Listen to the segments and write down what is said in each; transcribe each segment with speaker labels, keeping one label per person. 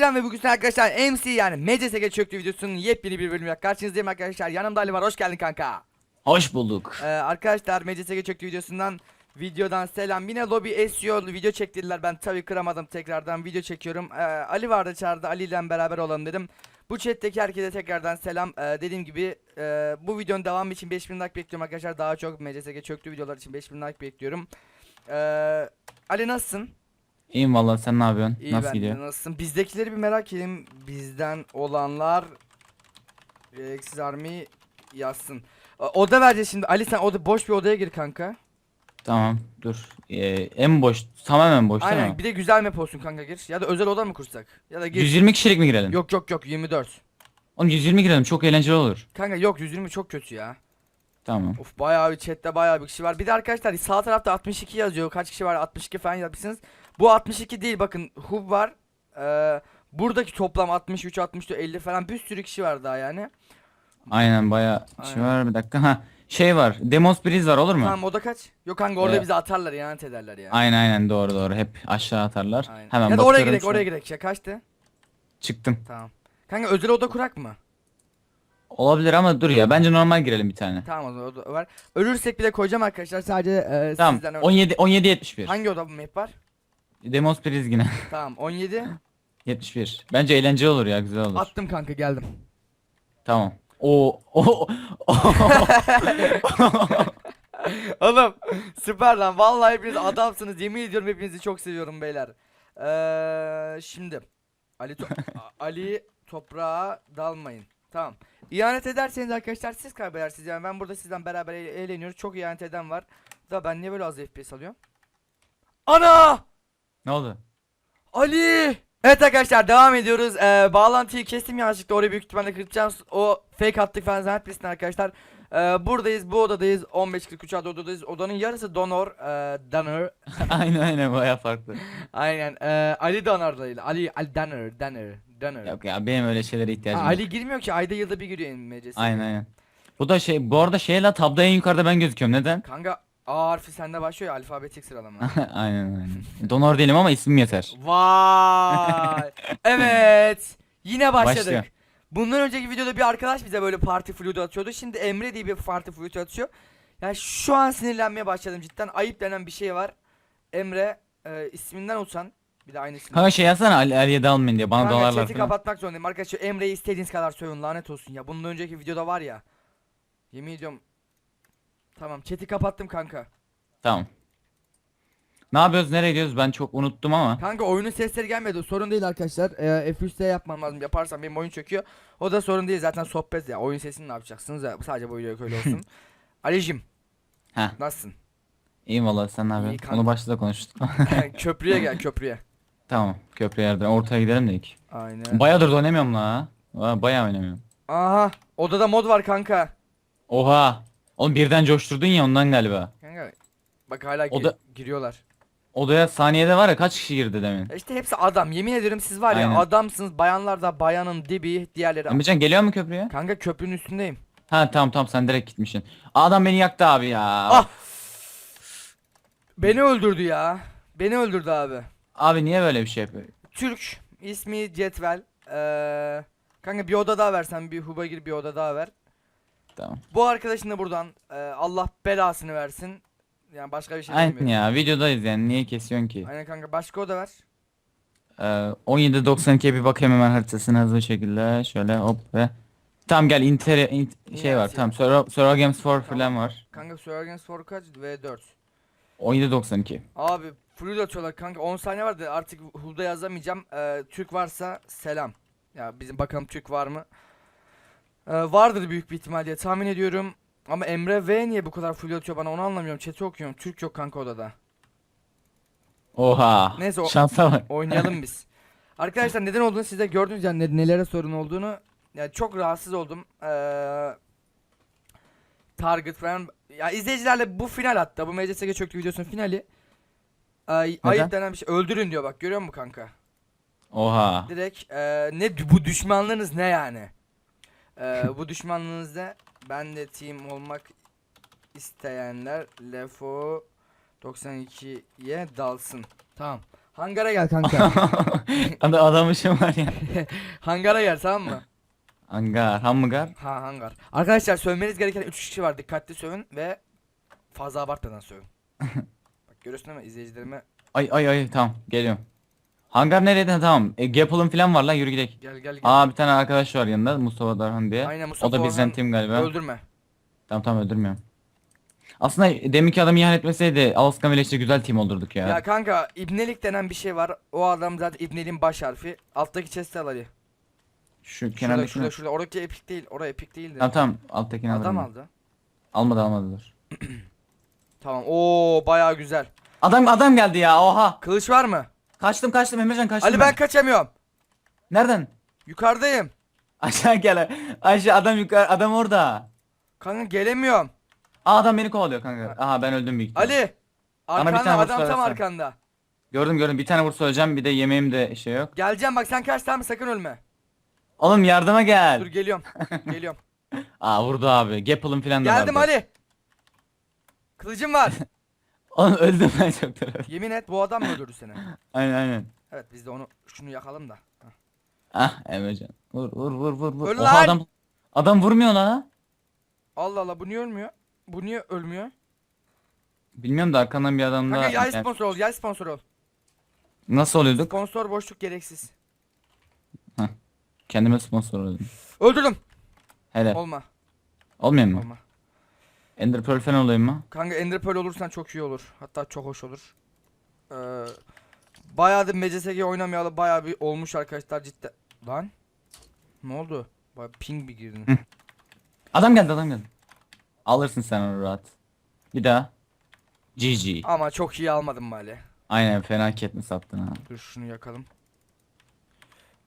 Speaker 1: Emrecan ve bugün arkadaşlar MC yani MCSG çöktü videosunun yepyeni bir bölümüyle karşınızdayım arkadaşlar. Yanımda Ali var. Hoş geldin kanka.
Speaker 2: Hoş bulduk.
Speaker 1: Ee, arkadaşlar MCSG çöktü videosundan videodan selam. Yine lobby SEO video çektirdiler. Ben tabii kıramadım tekrardan video çekiyorum. Ee, Ali vardı çağırdı. Ali ile beraber olalım dedim. Bu chatteki herkese tekrardan selam. Ee, dediğim gibi e, bu videonun devamı için 5000 like bekliyorum arkadaşlar. Daha çok MCSG çöktü videolar için 5000 like bekliyorum. Ee, Ali nasılsın?
Speaker 2: İyiyim valla sen ne yapıyorsun?
Speaker 1: İyi
Speaker 2: Nasıl
Speaker 1: ben de,
Speaker 2: gidiyor?
Speaker 1: Nasılsın? Bizdekileri bir merak edeyim. Bizden olanlar Eksiz Army yazsın. O- Oda vereceğiz şimdi. Ali sen oda boş bir odaya gir kanka.
Speaker 2: Tamam dur. Ee, en boş tamamen boş değil
Speaker 1: Aynen.
Speaker 2: mi?
Speaker 1: Bir de güzel map olsun kanka gir. Ya da özel oda mı kursak? Ya da gir.
Speaker 2: 120 kişilik mi girelim?
Speaker 1: Yok yok yok 24.
Speaker 2: Oğlum 120 girelim çok eğlenceli olur.
Speaker 1: Kanka yok 120 çok kötü ya.
Speaker 2: Tamam.
Speaker 1: Of bayağı bir chatte bayağı bir kişi var. Bir de arkadaşlar sağ tarafta 62 yazıyor. Kaç kişi var? 62 falan yazmışsınız. Bu 62 değil bakın. Hub var. Ee, buradaki toplam 63, 64, 50 falan bir sürü kişi var daha yani.
Speaker 2: Aynen baya şey var bir dakika. Ha şey var. Demos Breeze var olur mu?
Speaker 1: Tamam oda kaç? Yok kanka orada
Speaker 2: Ee,
Speaker 1: bizi atarlar ihanet ederler ya.
Speaker 2: Aynen aynen doğru doğru. Hep aşağı atarlar.
Speaker 1: Aynen.
Speaker 2: Hemen
Speaker 1: ya da oraya
Speaker 2: bakıyorum
Speaker 1: girek
Speaker 2: şu an.
Speaker 1: oraya girek ya kaçtı?
Speaker 2: Çıktım.
Speaker 1: Tamam. Kanka özel oda kurak mı?
Speaker 2: Olabilir ama dur ya bence normal girelim bir tane.
Speaker 1: Tamam o zaman oda var. Ölürsek bile koyacağım arkadaşlar sadece e,
Speaker 2: Tamam.
Speaker 1: sizden ön-
Speaker 2: 17 17 71.
Speaker 1: Hangi oda bu map var?
Speaker 2: Demos Breeze yine.
Speaker 1: Tamam 17.
Speaker 2: 71. Bence eğlenceli olur ya güzel olur.
Speaker 1: Attım kanka geldim.
Speaker 2: Tamam. O o
Speaker 1: Oğlum süper lan vallahi hepiniz adamsınız yemin ediyorum hepinizi çok seviyorum beyler. Eee şimdi Ali to- Ali toprağa dalmayın. Tamam. İhanet ederseniz arkadaşlar siz kaybedersiniz yani ben burada sizden beraber eğ- eğleniyoruz. Çok ihanet eden var. Da ben niye böyle az FPS alıyorum? Ana!
Speaker 2: Ne oldu?
Speaker 1: Ali! Evet arkadaşlar devam ediyoruz. Ee, bağlantıyı kestim yanlışlıkla oraya büyük ihtimalle kıracağım. O fake attık falan zannetmesin arkadaşlar. Ee, buradayız bu odadayız. 15.43 adlı odadayız. Odanın yarısı donor. E, donor.
Speaker 2: aynen aynen baya farklı.
Speaker 1: Aynen. Ee, Ali donor değil. Ali, Ali donor. Donor. Donor.
Speaker 2: Yok ya benim öyle şeylere
Speaker 1: Ha,
Speaker 2: ihtiyacım yok.
Speaker 1: Ali girmiyor ki ayda yılda bir giriyor MC'si.
Speaker 2: Aynen aynen. Bu da şey bu arada şey la tabda en yukarıda ben gözüküyorum neden?
Speaker 1: Kanka A harfi sende başlıyor ya alfabetik sıralama.
Speaker 2: aynen aynen. Donor değilim ama ismim yeter.
Speaker 1: Vay. evet. Yine başladık.
Speaker 2: Başlıyor.
Speaker 1: Bundan önceki videoda bir arkadaş bize böyle parti fluidu atıyordu. Şimdi Emre diye bir parti fluidu atıyor. Ya şu an sinirlenmeye başladım cidden. Ayıp denen bir şey var. Emre e, isminden utan. Bir de aynısını.
Speaker 2: Kanka şey yazsana Ali, Ali'ye dalmayın diye bana
Speaker 1: Kanka
Speaker 2: dalarlar
Speaker 1: chat'i
Speaker 2: falan.
Speaker 1: kapatmak zorundayım. Arkadaşlar Emre'yi istediğiniz kadar sövün lanet olsun ya. Bundan önceki videoda var ya. Yemin ediyorum. Tamam chat'i kapattım kanka.
Speaker 2: Tamam. Ne yapıyoruz nereye gidiyoruz ben çok unuttum ama.
Speaker 1: Kanka oyunun sesleri gelmedi. Sorun değil arkadaşlar. Ee, F3'te yapmam lazım. Yaparsam benim oyun çöküyor. O da sorun değil. Zaten sohbet ya. Oyun sesini ne yapacaksınız ya. Sadece bu video öyle olsun. Alicim.
Speaker 2: Heh.
Speaker 1: Nasılsın?
Speaker 2: İyiyim valla sen ne yapıyorsun?
Speaker 1: kanka.
Speaker 2: Onu başta da konuştuk.
Speaker 1: köprüye gel köprüye.
Speaker 2: tamam köprü yerden ortaya gidelim de ilk.
Speaker 1: Aynen.
Speaker 2: Bayağıdır da oynamıyorum la. Ha, Bayağı oynamıyorum.
Speaker 1: Aha. Odada mod var kanka.
Speaker 2: Oha. Oğlum birden coşturdun ya ondan galiba.
Speaker 1: Kanka. Bak hala gi-
Speaker 2: Oda-
Speaker 1: giriyorlar.
Speaker 2: Odaya saniyede var ya kaç kişi girdi demin.
Speaker 1: Ya İşte hepsi adam. Yemin ederim siz var ya
Speaker 2: Aynen.
Speaker 1: adamsınız. Bayanlar da bayanın dibi. Diğerleri.
Speaker 2: Emrecan geliyor mu köprüye?
Speaker 1: Kanka köprünün üstündeyim.
Speaker 2: Ha tamam tamam sen direkt gitmişsin. Adam beni yaktı abi ya.
Speaker 1: Ah! Beni öldürdü ya. Beni öldürdü abi.
Speaker 2: Abi niye böyle bir şey yapıyor?
Speaker 1: Türk ismi Cetvel. Ee, kanka bir oda daha versen bir huba gir bir oda daha ver.
Speaker 2: Tamam.
Speaker 1: Bu arkadaşın da buradan e, Allah belasını versin. Yani başka bir şey
Speaker 2: Aynen
Speaker 1: demiyorum.
Speaker 2: ya videodayız yani niye kesiyorsun ki?
Speaker 1: Aynen kanka başka oda ver.
Speaker 2: Ee, 17.92'ye bir bakayım hemen haritasına hızlı şekilde şöyle hop ve Tamam gel inter, int- şey var tamam Survival Survival Games 4
Speaker 1: Tamam.
Speaker 2: falan var.
Speaker 1: Kanka Surgeons for kaç? V4.
Speaker 2: 17.92
Speaker 1: Abi fluid atıyorlar kanka 10 saniye vardı artık hulda yazamayacağım. Ee, Türk varsa selam. Ya bizim bakalım Türk var mı? Ee, vardır büyük bir ihtimal diye tahmin ediyorum. Ama Emre V niye bu kadar full atıyor bana onu anlamıyorum. Chat'i okuyorum. Türk yok kanka odada.
Speaker 2: Oha.
Speaker 1: Neyse, o-
Speaker 2: Şansa bak.
Speaker 1: Oynayalım biz. Arkadaşlar neden olduğunu siz de gördünüz yani ne- nelere sorun olduğunu. Yani çok rahatsız oldum. Ee, target falan. Ya izleyicilerle bu final hatta bu MCSG çöktü videosunun finali. Ay, ayıp denen bir şey. Öldürün diyor bak görüyor musun kanka?
Speaker 2: Oha.
Speaker 1: Direkt e, ne bu düşmanlığınız ne yani? E, bu düşmanlığınızda ben de team olmak isteyenler Lefo 92'ye dalsın. Tamam. Hangara gel kanka.
Speaker 2: Ada adamışım var ya.
Speaker 1: Hangara gel tamam mı?
Speaker 2: Hangar, hamburger.
Speaker 1: Ha hangar. Arkadaşlar sövmeniz gereken 3 kişi var. Dikkatli sövün ve fazla abartmadan sövün. Bak görüyorsun değil mi izleyicilerime
Speaker 2: Ay ay ay tamam geliyorum. Hangar nerede? Ha, Tamam. E, Gapal'ın falan var lan yürü gidelim.
Speaker 1: gel gel gel.
Speaker 2: Aa bir tane arkadaş var yanında Mustafa Darhan diye.
Speaker 1: Aynen Mustafa
Speaker 2: o da bizden team galiba.
Speaker 1: Öldürme.
Speaker 2: Tamam tamam öldürmüyorum. Aslında deminki adam ihanet etmeseydi Alaska Village'de güzel team olurduk ya.
Speaker 1: Ya. kanka ibnelik denen bir şey var. O adam zaten ibneliğin baş harfi. Alttaki chest'i al hadi.
Speaker 2: Şu
Speaker 1: Şurada
Speaker 2: kenardaki
Speaker 1: şurada şurada. Oradaki epik değil. Orada epik değildi.
Speaker 2: Tamam tamam alttakini
Speaker 1: Adam
Speaker 2: alırım.
Speaker 1: aldı.
Speaker 2: Almadı almadı dur.
Speaker 1: Tamam. Oo bayağı güzel.
Speaker 2: Adam adam geldi ya oha.
Speaker 1: Kılıç var mı?
Speaker 2: Kaçtım kaçtım Emrecan kaçtım
Speaker 1: Ali ben kaçamıyorum.
Speaker 2: Nereden?
Speaker 1: Yukarıdayım.
Speaker 2: Aşağı gel. Aşağı adam yukarı adam orada.
Speaker 1: Kanka gelemiyorum.
Speaker 2: Aa adam beni kovalıyor kanka. Aha ben öldüm büyük ihtimal.
Speaker 1: Ali.
Speaker 2: Bana bir
Speaker 1: Arkanda
Speaker 2: tane
Speaker 1: adam tam arkanda.
Speaker 2: Gördüm gördüm bir tane vursa öleceğim bir de yemeğim de şey yok.
Speaker 1: Geleceğim bak sen kaç tamam sakın ölme.
Speaker 2: Oğlum yardıma gel.
Speaker 1: Dur geliyorum. geliyorum.
Speaker 2: Aa vurdu abi. Gapal'ın falan da
Speaker 1: Geldim
Speaker 2: vardı.
Speaker 1: Ali. Kılıcım var.
Speaker 2: Oğlum öldüm ben çok öldüm.
Speaker 1: Yemin et bu adam mı öldürdü seni?
Speaker 2: Aynen aynen.
Speaker 1: Evet biz de onu şunu yakalım da. Hah.
Speaker 2: Ah Emrecan. Vur vur vur vur vur.
Speaker 1: Öl
Speaker 2: Oha
Speaker 1: lan!
Speaker 2: adam adam vurmuyor la.
Speaker 1: Allah Allah bu niye ölmüyor? Bu niye ölmüyor?
Speaker 2: Bilmiyorum da arkandan bir adam
Speaker 1: Kanka
Speaker 2: daha.
Speaker 1: yay
Speaker 2: Yani
Speaker 1: sponsor ol, yay sponsor ol.
Speaker 2: Nasıl oluyorduk?
Speaker 1: Sponsor boşluk gereksiz.
Speaker 2: Kendime sponsor oluyordum.
Speaker 1: Öldürdüm.
Speaker 2: Hele.
Speaker 1: Olma,
Speaker 2: Olmuyor mu?
Speaker 1: olma.
Speaker 2: Ender Pearl falan olayım mı?
Speaker 1: Kanka Ender Pearl olursan çok iyi olur. Hatta çok hoş olur. Ee, bayağı da MCSG oynamayalı bayağı bir olmuş arkadaşlar cidden. Lan? Ne oldu? Bayağı ping bir girdin.
Speaker 2: Hı. Adam geldi adam geldi. Alırsın sen onu rahat. Bir daha. GG.
Speaker 1: Ama çok iyi almadım mali.
Speaker 2: Aynen fena ketmi sattın ha.
Speaker 1: Dur şunu yakalım.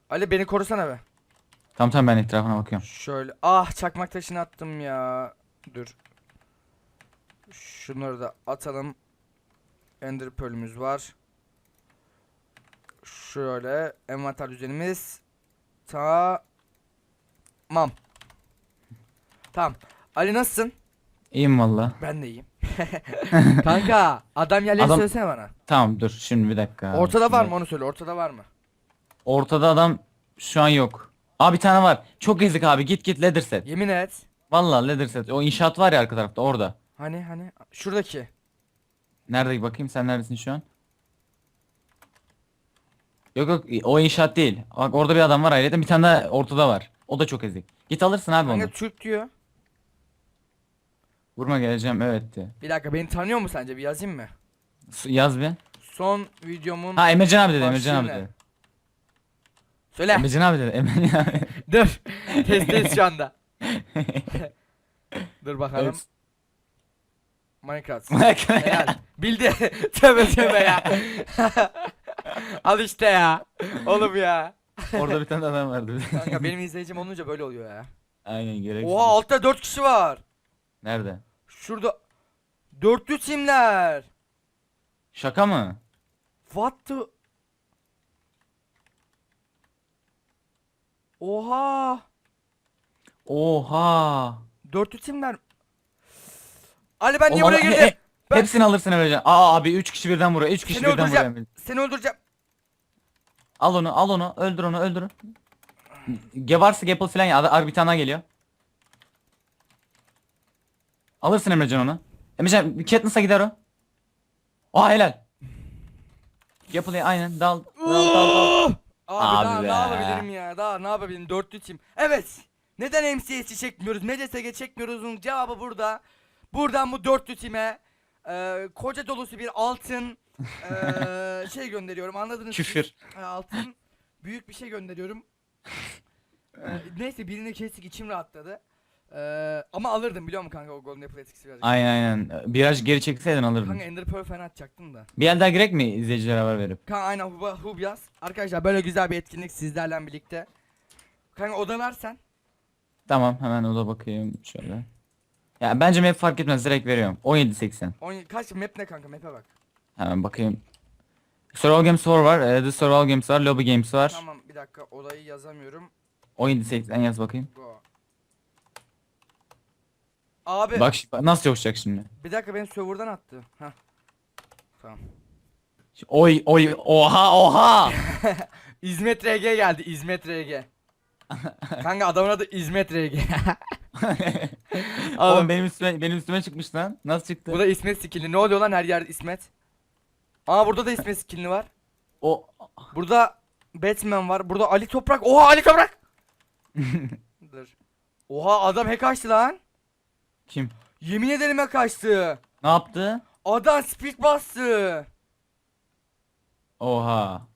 Speaker 1: Ali beni korusana be.
Speaker 2: Tamam tamam ben etrafına bakıyorum.
Speaker 1: Şöyle. Ah çakmak taşını attım ya. Dur. Şunları da atalım. Ender Pearl'ümüz var. Şöyle envanter düzenimiz. Tamam. Tamam. Ali nasılsın?
Speaker 2: İyiyim valla.
Speaker 1: Ben de iyiyim. Kanka adam yerlerini
Speaker 2: Adam-
Speaker 1: söylesene bana.
Speaker 2: Tamam dur şimdi bir dakika.
Speaker 1: Ortada var mı onu söyle. Ortada var mı?
Speaker 2: Ortada adam şu an yok. Aa bir tane var. Çok ezik abi git git leather set.
Speaker 1: Yemin et.
Speaker 2: Valla leather set. O inşaat var ya arka tarafta orada.
Speaker 1: Hani hani şuradaki.
Speaker 2: Nerede bakayım sen neredesin şu an? Yok yok o inşaat değil. Bak orada bir adam var ayrıca bir tane daha ortada var. O da çok ezik. Git alırsın abi onu.
Speaker 1: Kanka Türk diyor.
Speaker 2: Vurma geleceğim evet diye.
Speaker 1: Bir dakika beni tanıyor mu sence? Bir yazayım mı?
Speaker 2: S- Yaz bir.
Speaker 1: Son videomun
Speaker 2: Ha Emircan abi dedi Emircan abi
Speaker 1: Başlığı ne?
Speaker 2: dedi.
Speaker 1: Söyle.
Speaker 2: Emircan abi dedi Emircan abi.
Speaker 1: Dur. Testteyiz şu anda. Dur bakalım.
Speaker 2: Evet.
Speaker 1: Minecraft. Helal. Bildi. tövbe tövbe ya. Al işte ya. Oğlum ya.
Speaker 2: Orada bir tane adam vardı.
Speaker 1: Kanka benim izleyicim olunca böyle oluyor ya.
Speaker 2: Aynen gereksiz.
Speaker 1: Oha altta 4 kişi var.
Speaker 2: Nerede?
Speaker 1: Şurada dörtlü simler.
Speaker 2: Şaka mı?
Speaker 1: What the Oha.
Speaker 2: Oha.
Speaker 1: Dörtlü simler. Ali ben niye
Speaker 2: Oğlum
Speaker 1: buraya
Speaker 2: adam-
Speaker 1: girdim?
Speaker 2: he- he-
Speaker 1: Ben-
Speaker 2: Hepsini alırsın Emircan. Aa abi 3 kişi birden vuruyor. 3 kişi
Speaker 1: Seni
Speaker 2: birden vuruyor.
Speaker 1: öldüreceğim.
Speaker 2: Emir.
Speaker 1: Seni öldüreceğim.
Speaker 2: Al onu al onu öldür onu öldür. Ge varsa Gapple falan ya. Ar bir tane daha geliyor. Alırsın Emrecan onu. Emrecan Katniss'a gider o. Aa helal. Gapple'ya aynen dal dal dal dal.
Speaker 1: Abi,
Speaker 2: Abi
Speaker 1: daha
Speaker 2: be.
Speaker 1: ne yapabilirim ya? Daha ne yapabilirim? Dörtlü tim. Evet. Neden MCS'i çekmiyoruz? MCSG çekmiyoruz'un cevabı burada. Buradan bu dörtlü time e, koca dolusu bir altın e, şey gönderiyorum. Anladınız siz?
Speaker 2: Küfür.
Speaker 1: E, altın büyük bir şey gönderiyorum. E, neyse birini kestik içim rahatladı. E, ama alırdım biliyor musun kanka o Golden Apple etkisi birazcık.
Speaker 2: Aynen aynen. Biraz geri çekseydin alırdın.
Speaker 1: Kanka Ender Pearl falan atacaktım da.
Speaker 2: Bir el daha girek mi izleyicilere haber verip?
Speaker 1: Kanka aynen hub, hub yaz. Arkadaşlar böyle güzel bir etkinlik sizlerle birlikte. Kanka odalar sen.
Speaker 2: Tamam hemen o da bakayım şöyle. Ya bence map fark etmez direkt veriyorum. 17.80.
Speaker 1: 17 kaç map ne kanka map'e bak.
Speaker 2: Hemen bakayım. Survival Games War var. e, The Survival Games var. Lobby Games var.
Speaker 1: Tamam bir dakika odayı yazamıyorum.
Speaker 2: 17.80 yaz bakayım.
Speaker 1: Go. Abi
Speaker 2: Bak şi- nasıl coşacak şimdi.
Speaker 1: bir dakika beni serverdan attı. Heh. Tamam.
Speaker 2: Oy oy oha oha.
Speaker 1: İzmet RG geldi. İzmet RG. Kanka adamın adı İzmet RG.
Speaker 2: Oğlum benim üstüme benim üstüme çıkmış lan. Nasıl çıktı?
Speaker 1: Bu da İsmet skinli. Ne oluyor lan her yerde İsmet? Aa burada da İsmet skinli var.
Speaker 2: O
Speaker 1: Burada Batman var. Burada Ali Toprak. Oha Ali Toprak. Dur. Oha adam hack açtı lan.
Speaker 2: kim?
Speaker 1: Yemin ederim hack açtı.
Speaker 2: Ne yaptı?
Speaker 1: Adam speed bastı.
Speaker 2: Oha.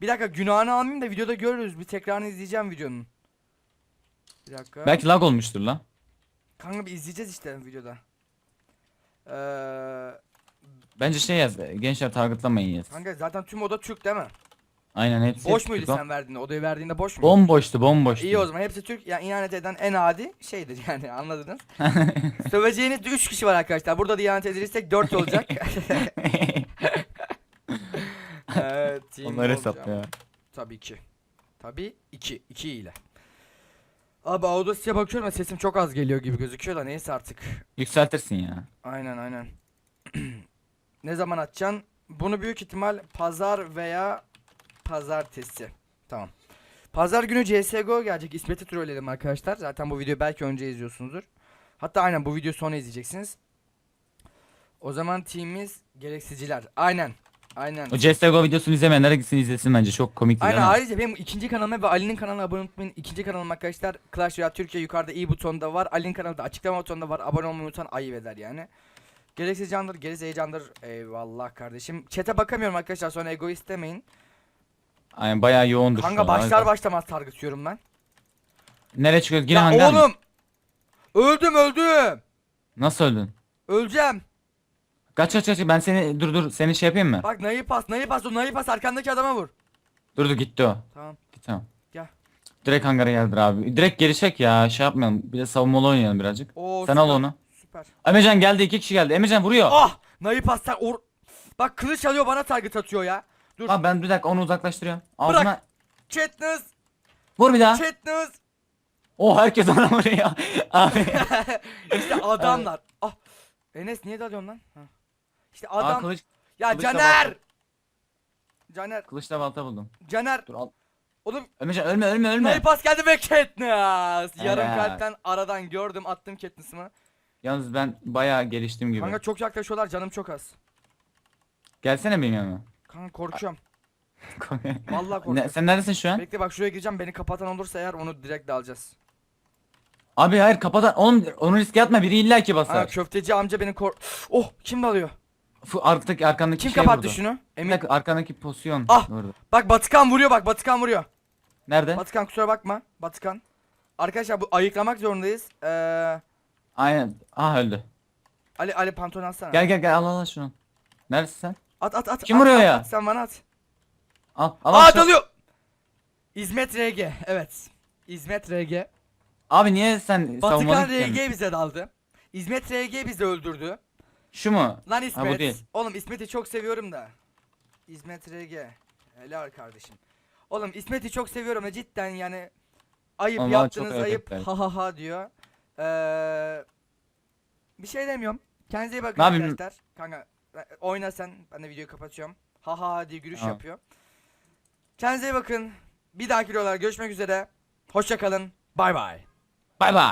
Speaker 1: Bir dakika günahını almayayım da videoda görürüz. Bir tekrarını izleyeceğim videonun. Bir dakika.
Speaker 2: Belki lag olmuştur lan.
Speaker 1: Kanka bir izleyeceğiz işte videoda. Ee,
Speaker 2: Bence şey yaz. Gençler targetlamayın yaz.
Speaker 1: kanka zaten tüm oda Türk değil mi?
Speaker 2: Aynen hepsi.
Speaker 1: Boş muydu sen verdiğinde? Odayı verdiğinde boş muydu?
Speaker 2: Bomboştu bomboştu.
Speaker 1: İyi o zaman hepsi Türk. Yani ihanet eden en adi şeydir yani anladınız. Söveceğiniz de 3 kişi var arkadaşlar. Burada da ihanet edilirsek 4 olacak. evet, team
Speaker 2: Onları
Speaker 1: olacağım.
Speaker 2: hesap ya.
Speaker 1: Tabii ki. Tabii 2. 2 ile. Abi Audacity'ye bakıyorum da sesim çok az geliyor gibi gözüküyor da neyse artık.
Speaker 2: Yükseltirsin ya.
Speaker 1: Aynen aynen. ne zaman atacaksın? Bunu büyük ihtimal pazar veya pazartesi. Tamam. Pazar günü CSGO gelecek. İsmet'i trolledim arkadaşlar. Zaten bu videoyu belki önce izliyorsunuzdur. Hatta aynen bu videoyu sonra izleyeceksiniz. O zaman teamimiz gereksizciler. Aynen. Aynen.
Speaker 2: O CSGO videosunu izlemeyenler gitsin izlesin bence. Çok komik
Speaker 1: Aynen
Speaker 2: mi?
Speaker 1: ayrıca benim ikinci kanalıma ve Ali'nin kanalına abone unutmayın. İkinci kanalım arkadaşlar Clash Royale Türkiye yukarıda i butonunda var. Ali'nin kanalı da açıklama butonunda var. Abone olmayı unutan ayıp eder yani. Gereksiz candır, gerisi heyecandır. Eyvallah kardeşim. Chat'e bakamıyorum arkadaşlar sonra egoist demeyin.
Speaker 2: Aynen bayağı yoğundur.
Speaker 1: Kanka
Speaker 2: an.
Speaker 1: başlar başlamaz targıtıyorum ben.
Speaker 2: Nereye çıkıyor? Yine
Speaker 1: Ya
Speaker 2: hangar mı?
Speaker 1: oğlum! Öldüm öldüm!
Speaker 2: Nasıl öldün?
Speaker 1: Öleceğim.
Speaker 2: Kaç kaç kaç ben seni dur dur seni şey yapayım mı?
Speaker 1: Bak nayı pas, nayı pas, o nayı pas arkandaki adama vur.
Speaker 2: Dur dur gitti o.
Speaker 1: Tamam.
Speaker 2: Gitti tamam.
Speaker 1: Gel.
Speaker 2: Direkt hangara geldir abi. Direkt gelişecek ya şey yapmayalım. Bir de savunmalı oynayalım birazcık.
Speaker 1: Oo,
Speaker 2: Sen
Speaker 1: süper,
Speaker 2: al onu.
Speaker 1: Süper.
Speaker 2: Emecan geldi iki kişi geldi. Emecan vuruyor.
Speaker 1: Ah! Nayı pas sen or... Bak kılıç alıyor bana target atıyor ya. Dur.
Speaker 2: Abi ben bir dakika onu uzaklaştırıyorum. Ağzına
Speaker 1: Katniss!
Speaker 2: vur bir daha.
Speaker 1: Katniss!
Speaker 2: Oh herkes ona vuruyor. abi.
Speaker 1: İşte adamlar. Ah. Enes niye dalıyorsun lan? Ha. İşte
Speaker 2: Aa,
Speaker 1: adam.
Speaker 2: kılıç,
Speaker 1: ya
Speaker 2: kılıçla
Speaker 1: Caner.
Speaker 2: balta.
Speaker 1: Caner.
Speaker 2: kılıçla balta buldum.
Speaker 1: Caner.
Speaker 2: Dur al.
Speaker 1: Oğlum
Speaker 2: ölme ölme ölme.
Speaker 1: Nayı pas geldi ve Katniss. Yarım
Speaker 2: Evet.
Speaker 1: kalpten aradan gördüm attım Katniss'ımı.
Speaker 2: Yalnız ben bayağı geliştim gibi.
Speaker 1: Kanka çok yaklaşıyorlar canım çok az.
Speaker 2: Gelsene benim yanıma.
Speaker 1: Kanka korkuyorum. Vallahi korkuyorum.
Speaker 2: ne, sen neredesin şu an?
Speaker 1: Bekle bak şuraya gireceğim beni kapatan olursa eğer onu direkt dalacağız.
Speaker 2: Abi hayır kapatan. Oğlum onu riske atma biri illa ki
Speaker 1: Aa,
Speaker 2: basar.
Speaker 1: köfteci amca beni kor... Oh kim dalıyor?
Speaker 2: Fu arkadaki arkandaki
Speaker 1: Kim
Speaker 2: şey
Speaker 1: kapattı
Speaker 2: vurdu.
Speaker 1: şunu? Emin.
Speaker 2: dakika arkandaki pozisyon.
Speaker 1: Ah!
Speaker 2: Vurdu.
Speaker 1: Bak Batıkan vuruyor bak Batıkan vuruyor.
Speaker 2: Nerede?
Speaker 1: Batıkan kusura bakma. Batıkan. Arkadaşlar bu ayıklamak zorundayız. Ee,
Speaker 2: Aynen. Ah öldü.
Speaker 1: Ali Ali pantolon alsana.
Speaker 2: Gel gel gel al al al şunu. Neredesin sen?
Speaker 1: At at at.
Speaker 2: Kim
Speaker 1: at,
Speaker 2: vuruyor
Speaker 1: at,
Speaker 2: ya?
Speaker 1: at, sen bana at.
Speaker 2: Al al.
Speaker 1: Aa
Speaker 2: al
Speaker 1: dalıyor. İzmet RG. Evet. İzmet RG.
Speaker 2: Abi niye sen savunmadın
Speaker 1: Batıkan
Speaker 2: ki kendini?
Speaker 1: RG bize daldı. İzmet RG bizi öldürdü.
Speaker 2: Şu mu?
Speaker 1: Lan İsmet.
Speaker 2: değil.
Speaker 1: Oğlum İsmet'i çok seviyorum da. İsmet RG. Helal kardeşim. Oğlum İsmet'i çok seviyorum da cidden yani ayıp yaptınız
Speaker 2: çok
Speaker 1: ayıp
Speaker 2: ettiler.
Speaker 1: ha ha ha diyor. Ee, bir şey demiyorum. Kendinize iyi bakın
Speaker 2: Ne yapayım?
Speaker 1: arkadaşlar. Kanka e, oyna sen ben de videoyu kapatıyorum. Ha ha ha diye gülüş
Speaker 2: Tamam.
Speaker 1: yapıyor. Kendinize iyi bakın. Bir dahaki videolarda görüşmek üzere. Hoşça kalın. Bay bay.
Speaker 2: Bay bay.